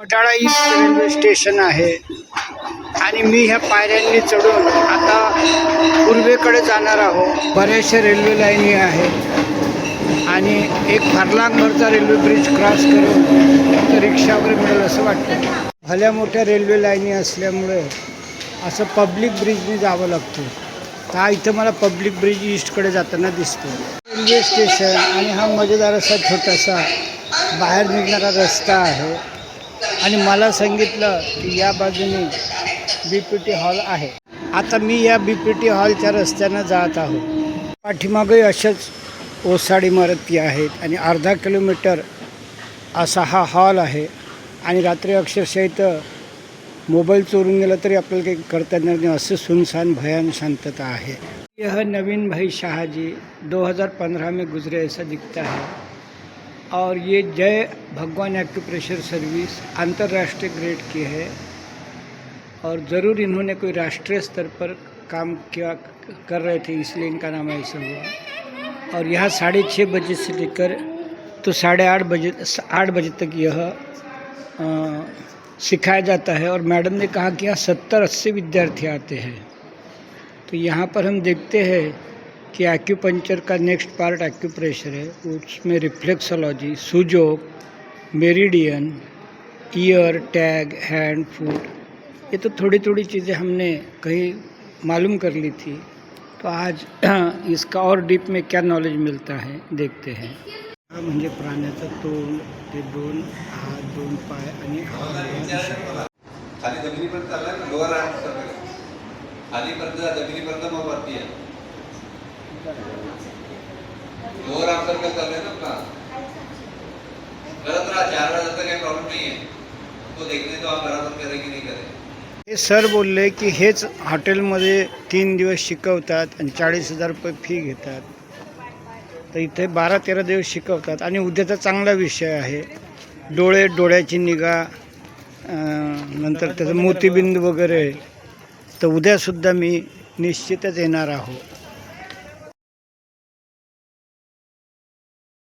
Wadala east railway station आहे. आणि मी ह्या पायऱ्यांनी चढून आता पूर्वेकडे जाणार आहोत. बऱ्याचशा रेल्वे लाईनी आहेत. आणि एक फार्लांगभरचा रेल्वे ब्रिज क्रॉस करून तर रिक्षा वगैरे मिळेल असं वाटतं. भल्या मोठ्या रेल्वे लाईनी असल्यामुळे असं पब्लिक ब्रिजने जावं लागतं. हा इथं मला पब्लिक ब्रिज ईस्टकडे जाताना दिसतो रेल्वे स्टेशन आणि हा मजेदार असा छोटासा बाहेर निघणारा रस्ता आहे. आणि मला सांगितलं की या बाजूने बी पी टी हॉल आहे. आता मी या बी पी टी हॉलच्या रस्त्यानं जात आहोत. पाठीमागही अशाच ओसाड इमारती आहेत आणि अर्धा किलोमीटर असा हा हॉल आहे. आणि रात्री अक्षरशः इथं मोबाईल चोरून गेला तरी आपल्याला काही करता येणार नाही. असं सुनसान भयान शांतता है यह नवीन भाई शाहजी 2015 में गुजरे ऐसा दिखता है. और ये जय भगवान एक्यूप्रेशर सर्विस अंतर्राष्ट्रीय ग्रेड की है। और ज़रूर इन्होंने कोई राष्ट्रीय स्तर पर काम किया, कर रहे थे, इसलिए इनका नाम ऐसा हुआ। और यहाँ साढ़े छः बजे से लेकर तो साढ़े आठ बजे आठ बजे तक यह सिखाया जाता है। और मैडम ने कहा कि यहाँ सत्तर अस्सी विद्यार्थी आते हैं। तो यहाँ पर हम देखते हैं कि एक्यूपंचर का नेक्स्ट पार्ट एक्यूप्रेशर है उसमें reflexology Sujok meridian ear tag hand foot ये तो थोड़ी थोड़ी चीज़ें हमने कहीं मालूम कर ली थी। तो आज इसका और डीप में क्या नॉलेज मिलता है देखते हैं। हा म्हणजे प्राण्याचं तोंड ते दोन हात दोन पाय आणि. खाली जमिनीपर्यंत आला लोअर सर्कल खालीपर्यंत जमिनीपर्यंत मग वरती आहे लोअर आर्म सर्कल चालू आहे ना आपला करत राहा चार वेळा जाता काही प्रॉब्लेम नाही आहे तो देखने तो आप बराबर करे की नाही करे? हे सर बोलले की हेच हॉटेलमध्ये तीन दिवस शिकवतात आणि चाळीस हजार रुपये फी घेतात. तर इथे बारा तेरा दिवस शिकवतात आणि उद्याचा चांगला विषय आहे. डोळे डोळ्याची निगा अं, नंतर त्याचं मोतीबिंद वगैरे. तर उद्यासुद्धा मी निश्चितच येणार आहोत